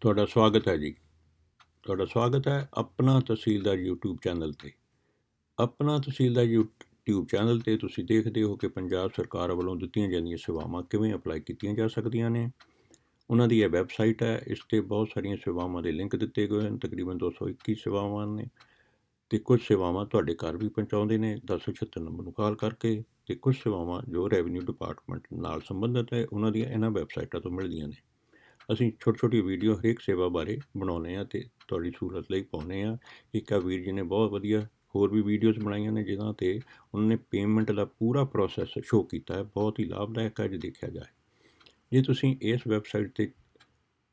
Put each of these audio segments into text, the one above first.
ਤੁਹਾਡਾ ਸਵਾਗਤ ਹੈ ਜੀ। ਤੁਹਾਡਾ ਸਵਾਗਤ ਹੈ ਆਪਣਾ ਤਹਿਸੀਲਦਾਰ YouTube ਚੈਨਲ ਤੇ। ਆਪਣਾ ਤਹਿਸੀਲਦਾਰ YouTube ਚੈਨਲ ਤੇ ਤੁਸੀਂ ਦੇਖਦੇ ਹੋ ਕਿ ਪੰਜਾਬ ਸਰਕਾਰ ਵੱਲੋਂ ਦਿੱਤੀਆਂ ਜਾਂਦੀਆਂ ਸੇਵਾਵਾਂ ਕਿਵੇਂ ਅਪਲਾਈ ਕੀਤੀਆਂ ਜਾ ਸਕਦੀਆਂ ਨੇ। ਉਹਨਾਂ ਦੀ ਇਹ ਵੈਬਸਾਈਟ ਹੈ, ਇਸ ਤੇ ਬਹੁਤ ਸਾਰੀਆਂ ਸੇਵਾਵਾਂ ਦੇ ਲਿੰਕ ਦਿੱਤੇ ਗਏ ਹਨ, ਤਕਰੀਬਨ 221 ਸੇਵਾਵਾਂ ਨੇ ਤੇ ਕੁਝ ਸੇਵਾਵਾਂ ਤੁਹਾਡੇ ਘਰ ਵੀ ਪਹੁੰਚਾਉਂਦੇ ਨੇ 1076 ਨੰਬਰ ਨੂੰ ਕਾਲ ਕਰਕੇ ਤੇ ਕੁਝ ਸੇਵਾਵਾਂ ਜੋ ਰੈਵਨਿਊ ਡਿਪਾਰਟਮੈਂਟ ਨਾਲ ਸੰਬੰਧਿਤ ਹੈ, ਉਹਨਾਂ ਦੀਆਂ ਇਹਨਾਂ ਵੈਬਸਾਈਟਾਂ ਤੋਂ ਮਿਲਦੀਆਂ ਨੇ। ਅਸੀਂ ਛੋਟੀ ਛੋਟੀ ਵੀਡੀਓ ਹਰੇਕ ਸੇਵਾ ਬਾਰੇ ਬਣਾਉਂਦੇ ਆ ਤੇ ਤੁਹਾਡੀ ਸਹੂਲਤ ਲਈ ਪਾਉਂਦੇ ਆ ਇੱਕ ਵੀਰ ਜੀ ਨੇ ਬਹੁਤ ਵਧੀਆ ਹੋਰ ਵੀ ਵੀਡੀਓਜ਼ ਬਣਾਈਆਂ ਨੇ ਜਿਨ੍ਹਾਂ ਤੇ ਉਹਨਾਂ ਨੇ ਪੇਮੈਂਟ ਦਾ ਪੂਰਾ ਪ੍ਰੋਸੈਸ ਸ਼ੋ ਕੀਤਾ ਹੈ। ਬਹੁਤ ਹੀ ਲਾਭਦਾਇਕ ਹੈ ਜੇ ਦੇਖਿਆ ਜਾਏ। ਜੇ ਤੁਸੀਂ ਇਸ ਵੈਬਸਾਈਟ ਤੇ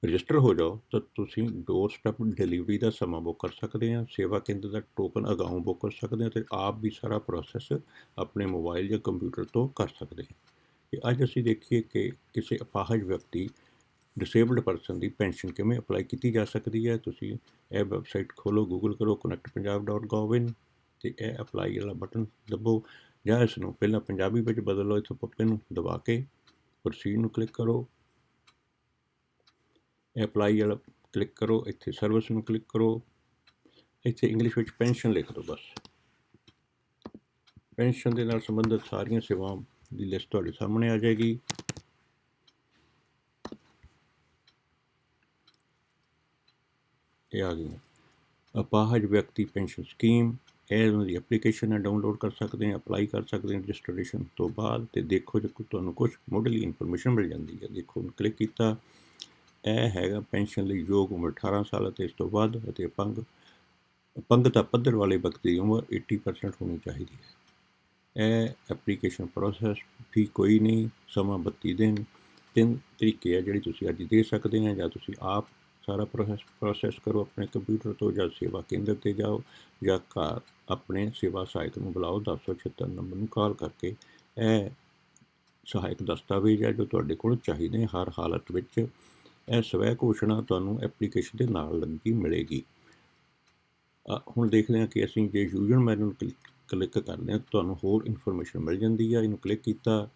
ਰਜਿਸਟਰ ਹੋ ਜਾਓ, ਤਾਂ ਤੁਸੀਂ ਡੋਰ ਸਟੈਪ ਡਿਲੀਵਰੀ ਦਾ ਸਮਾਂ ਬੁੱਕ ਕਰ ਸਕਦੇ ਆ ਸੇਵਾ ਕੇਂਦਰ ਦਾ ਟੋਕਨ ਅਗਾਊਂ ਬੁੱਕ ਕਰ ਸਕਦੇ ਆ ਤੇ ਆਪ ਵੀ ਸਾਰਾ ਪ੍ਰੋਸੈਸ ਆਪਣੇ ਮੋਬਾਈਲ ਜਾਂ ਕੰਪਿਊਟਰ ਤੋਂ ਕਰ ਸਕਦੇ ਆ ਕਿ ਅੱਜ ਅਸੀਂ ਦੇਖੀਏ ਕਿ ਕਿਸੇ ਅਪਾਹਜ ਵਿਅਕਤੀ ਡਿਸੇਬਲਡ ਪਰਸਨ ਦੀ ਪੈਨਸ਼ਨ ਕਿਵੇਂ ਅਪਲਾਈ ਕੀਤੀ ਜਾ ਸਕਦੀ ਹੈ? ਤੁਸੀਂ ਇਹ ਵੈਬਸਾਈਟ ਖੋਲੋ ਗੂਗਲ ਕਰੋ, connectpunjab.gov ਤੇ ਇਹ ਅਪਲਾਈ ਵਾਲਾ ਬਟਨ ਦਬੋ ਜਾਂ ਇਸ ਨੂੰ ਪਹਿਲਾਂ ਪੰਜਾਬੀ ਵਿੱਚ ਬਦਲੋ ਇੱਥੋਂ ਪੱਪੇ ਨੂੰ ਦਬਾ ਕੇ ਪ੍ਰੋਸੀਡ ਨੂੰ ਕਲਿੱਕ ਕਰੋ। ਅਪਲਾਈ ਵਾਲਾ ਕਲਿੱਕ ਕਰੋ, ਇੱਥੇ ਸਰਵਿਸ ਨੂੰ ਕਲਿੱਕ ਕਰੋ, ਇੱਥੇ ਇੰਗਲਿਸ਼ ਵਿੱਚ ਪੈਨਸ਼ਨ ਲਿਖ ਦਿਓ ਬਸ। ਪੈਨਸ਼ਨ ਦੇ ਨਾਲ ਸੰਬੰਧਿਤ ਸਾਰੀਆਂ ਸੇਵਾਵਾਂ ਦੀ ਲਿਸਟ ਤੁਹਾਡੇ ਸਾਹਮਣੇ ਆ ਜਾਏਗੀ। ਇਹ ਆ ਗਈਆਂ। ਅਪਾਹਜ ਵਿਅਕਤੀ ਪੈਨਸ਼ਨ ਸਕੀਮ, ਇਹ ਉਹਨਾਂ ਦੀ ਐਪਲੀਕੇਸ਼ਨ ਹੈ ਡਾਊਨਲੋਡ ਕਰ ਸਕਦੇ ਆ ਅਪਲਾਈ ਕਰ ਸਕਦੇ ਆ ਰਜਿਸਟ੍ਰੇਸ਼ਨ ਤੋਂ ਬਾਅਦ ਤੇ ਦੇਖੋ ਜੇ ਤੁਹਾਨੂੰ ਕੁਝ ਮੁੱਢਲੀ ਇਨਫੋਰਮੇਸ਼ਨ ਮਿਲ ਜਾਂਦੀ ਹੈ, ਦੇਖੋ ਕਲਿੱਕ ਕੀਤਾ। ਇਹ ਹੈਗਾ ਪੈਨਸ਼ਨ ਲਈ ਯੋਗ ਉਮਰ 18 ਸਾਲ ਅਤੇ ਇਸ ਤੋਂ ਵੱਧ ਅਤੇ ਅਪੰਗ, ਅਪੰਗਤਾ ਪੱਧਰ ਵਾਲੇ ਵਿਅਕਤੀ ਦੀ ਉਮਰ 80% ਹੋਣੀ ਚਾਹੀਦੀ ਹੈ। ਇਹ ਐਪਲੀਕੇਸ਼ਨ ਪ੍ਰੋਸੈਸ ਫੀ ਕੋਈ ਨਹੀਂ, ਸਮਾਂ 32 ਦਿਨ, ਤਿੰਨ ਤਰੀਕੇ ਆ ਜਿਹੜੀ ਤੁਸੀਂ ਅੱਜ ਦੇ ਸਕਦੇ ਆ ਜਾਂ ਤੁਸੀਂ ਆਪ ਸਾਰਾ ਪ੍ਰੋਸੈਸ ਪ੍ਰੋਸੈਸ ਕਰੋ, ਆਪਣੇ ਕੰਪਿਊਟਰ ਤੋਂ ਜਾਂ ਸੇਵਾ ਕੇਂਦਰ ਤੇ ਜਾਓ ਜਾਂ ਘਰ ਆਪਣੇ ਸੇਵਾ ਸਹਾਇਕ ਨੂੰ ਬੁਲਾਓ 1076 ਨੰਬਰ ਨੂੰ ਕਾਲ ਕਰਕੇ। ਇਹ ਸਹਾਇਕ ਦਸਤਾਵੇਜ਼ ਹੈ ਜੋ ਤੁਹਾਡੇ ਕੋਲ ਚਾਹੀਦੇ ਨੇ, ਹਰ ਹਾਲਤ ਵਿੱਚ। ਇਹ ਸਵੈ ਘੋਸ਼ਣਾ ਤੁਹਾਨੂੰ ਐਪਲੀਕੇਸ਼ਨ ਦੇ ਨਾਲ ਲੱਗੀ ਮਿਲੇਗੀ। ਹੁਣ ਦੇਖਦੇ ਹਾਂ ਕਿ ਅਸੀਂ ਜੇ ਯੂਜ਼ਰ ਮੈਨੂਅਲ ਕਲਿੱਕ ਕਰਦੇ ਹਾਂ, ਤੁਹਾਨੂੰ ਹੋਰ ਇਨਫੋਰਮੇਸ਼ਨ ਮਿਲ ਜਾਂਦੀ ਹੈ ਇਹਨੂੰ ਕਲਿੱਕ ਕੀਤਾ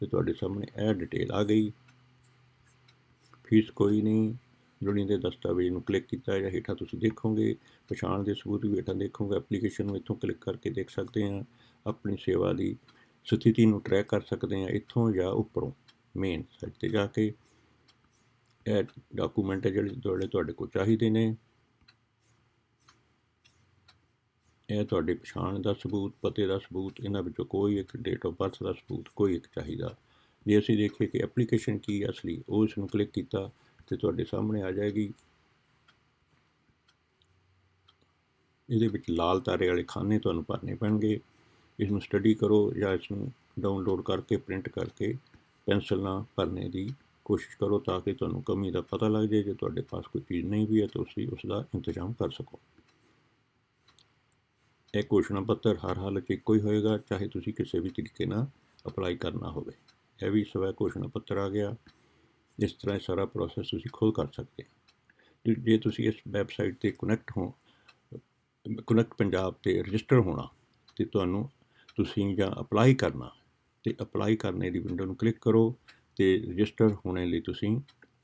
ਤੇ ਤੁਹਾਡੇ ਸਾਹਮਣੇ ਇਹ ਡਿਟੇਲ ਆ ਗਈ। ਫੀਸ ਕੋਈ ਨਹੀਂ। ਲੋੜੀਂਦੇ ਦਸਤਾਵੇਜ਼ ਨੂੰ ਕਲਿੱਕ ਕੀਤਾ ਜਾਂ ਹੇਠਾਂ ਤੁਸੀਂ ਦੇਖੋਗੇ, ਪਛਾਣ ਦੇ ਸਬੂਤ ਵੀ ਹੇਠਾਂ ਦੇਖੋਗੇ ਐਪਲੀਕੇਸ਼ਨ ਨੂੰ ਇੱਥੋਂ ਕਲਿੱਕ ਕਰਕੇ ਦੇਖ ਸਕਦੇ ਹਾਂ, ਆਪਣੀ ਸੇਵਾ ਦੀ ਸਥਿਤੀ ਨੂੰ ਟਰੈਕ ਕਰ ਸਕਦੇ ਹਾਂ, ਇੱਥੋਂ ਜਾਂ ਉੱਪਰੋਂ ਮੇਨ ਸਾਈਟ ਤੇ ਜਾ ਕੇ। ਇਹ ਡਾਕੂਮੈਂਟ ਹੈ ਜਿਹੜੇ ਤੁਹਾਡੇ ਤੁਹਾਡੇ ਕੋਲ ਚਾਹੀਦੇ ਨੇ। ਇਹ ਤੁਹਾਡੇ ਪਛਾਣ ਦਾ ਸਬੂਤ, ਪਤੇ ਦਾ ਸਬੂਤ, ਇਹਨਾਂ ਵਿੱਚੋਂ ਕੋਈ ਇੱਕ ਡੇਟ ਆਫ ਬਰਥ ਦਾ ਸਬੂਤ, ਕੋਈ ਇੱਕ ਚਾਹੀਦਾ। ਜੇ ਅਸੀਂ ਦੇਖੀਏ ਕਿ ਐਪਲੀਕੇਸ਼ਨ ਕੀ ਹੈ ਅਸਲੀ, ਉਹ ਇਸ ਨੂੰ ਕਲਿੱਕ ਕੀਤਾ ਤੇ ਤੁਹਾਡੇ ਸਾਹਮਣੇ ਆ ਜਾਏਗੀ। ਇਹਦੇ ਵਿੱਚ ਲਾਲ ਤਾਰੇ ਵਾਲੇ ਖਾਨੇ ਤੁਹਾਨੂੰ ਭਰਨੇ ਪੈਣਗੇ। ਇਸ ਨੂੰ ਸਟੱਡੀ ਕਰੋ ਜਾਂ ਇਸ ਨੂੰ ਡਾਊਨਲੋਡ ਕਰਕੇ ਪ੍ਰਿੰਟ ਕਰਕੇ ਪੈਨਸਲ ਨਾਲ ਭਰਨੇ ਦੀ ਕੋਸ਼ਿਸ਼ ਕਰੋ ਤਾਂ ਕਿ ਤੁਹਾਨੂੰ ਕਮੀ ਦਾ ਪਤਾ ਲੱਗ ਜਾਏ। ਜੇ ਤੁਹਾਡੇ ਪਾਸ ਕੋਈ ਚੀਜ਼ ਨਹੀਂ ਵੀ ਹੈ ਤਾਂ ਤੁਸੀਂ ਉਸ ਦਾ ਇੰਤਜ਼ਾਮ ਕਰ ਸਕੋ। ਇਹ ਘੋਸ਼ਣਾ ਪੱਤਰ ਹਰ ਹਾਲਤ 'ਚ ਇੱਕੋ ਹੀ ਹੋਏਗਾ, ਚਾਹੇ ਤੁਸੀਂ ਕਿਸੇ ਵੀ ਤਰੀਕੇ ਨਾਲ ਅਪਲਾਈ ਕਰਨਾ ਹੋਵੇ। ਇਹ ਵੀ ਸਵੈ ਘੋਸ਼ਣਾ ਪੱਤਰ ਆ ਗਿਆ। ਇਸ ਤਰ੍ਹਾਂ ਸਾਰਾ ਪ੍ਰੋਸੈਸ ਤੁਸੀਂ ਖੁਦ ਕਰ ਸਕਦੇ ਹੋ। ਜੇ ਤੁਸੀਂ ਇਸ ਵੈਬਸਾਈਟ ਤੇ ਕਨੈਕਟ ਹੋ ਕਨੈਕਟ ਪੰਜਾਬ ਤੇ ਰਜਿਸਟਰ ਹੋਣਾ, ਤੇ ਤੁਹਾਨੂੰ ਤੁਸੀਂ ਜਾਂ ਅਪਲਾਈ ਕਰਨਾ, ਤੇ ਅਪਲਾਈ ਕਰਨੇ ਦੀ ਵਿੰਡੋ ਨੂੰ ਕਲਿੱਕ ਕਰੋ ਤੇ ਰਜਿਸਟਰ ਹੋਣੇ ਲਈ ਤੁਸੀਂ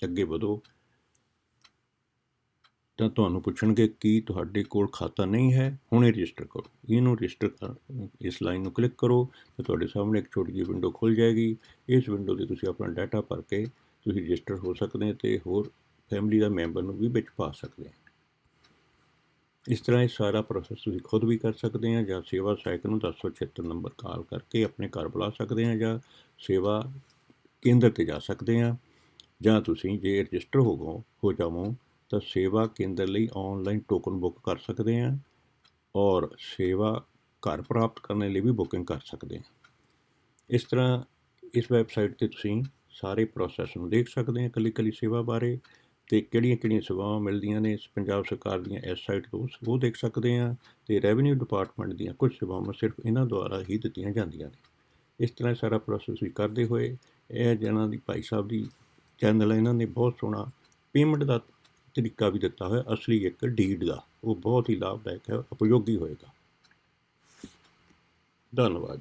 ਅੱਗੇ ਵਧੋ। ਤਾਂ ਤੁਹਾਨੂੰ ਪੁੱਛਣਗੇ ਕੀ ਤੁਹਾਡੇ ਕੋਲ ਖਾਤਾ ਨਹੀਂ ਹੈ, ਹੁਣੇ ਰਜਿਸਟਰ ਕਰੋ। ਇਹਨੂੰ ਰਜਿਸਟਰ ਕਰ, ਇਸ ਲਾਈਨ ਨੂੰ ਕਲਿੱਕ ਕਰੋ ਤਾਂ ਤੁਹਾਡੇ ਸਾਹਮਣੇ ਇੱਕ ਛੋਟੀ ਜਿਹੀ ਵਿੰਡੋ ਖੁੱਲ ਜਾਏਗੀ। ਇਸ ਵਿੰਡੋ ਤੇ ਤੁਸੀਂ ਆਪਣਾ ਡਾਟਾ ਭਰ ਕੇ ਤੁਸੀਂ ਰਜਿਸਟਰ ਹੋ ਸਕਦੇ ਹੋ ਤੇ ਹੋਰ ਫੈਮਿਲੀ ਦਾ ਮੈਂਬਰ ਨੂੰ ਵੀ ਵਿੱਚ ਪਾ ਸਕਦੇ ਹੋ। ਇਸ ਤਰ੍ਹਾਂ ਇਹ ਸਾਰਾ ਪ੍ਰੋਸੈਸ ਤੁਸੀਂ ਖੁਦ ਵੀ ਕਰ ਸਕਦੇ ਆ ਜਾਂ ਸੇਵਾ ਸਹਾਇਕ ਨੂੰ 1076 ਨੰਬਰ ਕਾਲ ਕਰਕੇ ਆਪਣੇ ਘਰ ਬੁਲਾ ਸਕਦੇ ਆ ਜਾਂ ਸੇਵਾ ਕੇਂਦਰ ਤੇ ਜਾ ਸਕਦੇ ਆ ਜਾਂ ਤੁਸੀਂ ਜੇ ਰਜਿਸਟਰ ਹੋ ਗੋ ਹੋ ਜਾਵੋ ਤਾਂ ਸੇਵਾ ਕੇਂਦਰ ਲਈ ਆਨਲਾਈਨ ਟੋਕਨ ਬੁੱਕ ਕਰ ਸਕਦੇ ਆ ਔਰ ਸੇਵਾ ਘਰ ਪ੍ਰਾਪਤ ਕਰਨ ਲਈ ਵੀ ਬੁਕਿੰਗ ਕਰ ਸਕਦੇ ਆ ਇਸ ਤਰ੍ਹਾਂ ਇਸ ਵੈਬਸਾਈਟ ਤੇ ਤੁਸੀਂ ਸਾਰੇ ਪ੍ਰੋਸੈਸ ਨੂੰ ਦੇਖ ਸਕਦੇ ਹਾਂ ਕੱਲੀ ਕੱਲੀ ਸੇਵਾ ਬਾਰੇ ਤੇ ਕਿਹੜੀਆਂ ਕਿਹੜੀਆਂ ਸੇਵਾਵਾਂ ਮਿਲਦੀਆਂ ਨੇ, ਪੰਜਾਬ ਸਰਕਾਰ ਦੀਆਂ ਇਸ ਸਾਈਟ ਤੋਂ ਉਹ ਦੇਖ ਸਕਦੇ ਹਾਂ ਤੇ ਰੈਵਨਿਊ ਡਿਪਾਰਟਮੈਂਟ ਦੀਆਂ ਕੁਝ ਸੇਵਾਵਾਂ ਸਿਰਫ ਇਹਨਾਂ ਦੁਆਰਾ ਹੀ ਦਿੱਤੀਆਂ ਜਾਂਦੀਆਂ ਨੇ। ਇਸ ਤਰ੍ਹਾਂ ਸਾਰਾ ਪ੍ਰੋਸੈਸ ਵੀ ਕਰਦੇ ਹੋਏ, ਇਹ ਜਿਹਨਾਂ ਦੀ ਭਾਈ ਸਾਹਿਬ ਦੀ ਚੈਨਲ ਇਹਨਾਂ ਨੇ ਬਹੁਤ ਸੋਹਣਾ ਪੇਮੈਂਟ ਦਾ ਤਰੀਕਾ ਵੀ ਦਿੱਤਾ ਹੋਇਆ, ਅਸਲੀ ਇੱਕ ਡੀਡ ਦਾ। ਉਹ ਬਹੁਤ ਹੀ ਲਾਭਦਾਇਕ ਹੈ, ਉਪਯੋਗੀ ਹੋਏਗਾ। ਧੰਨਵਾਦ।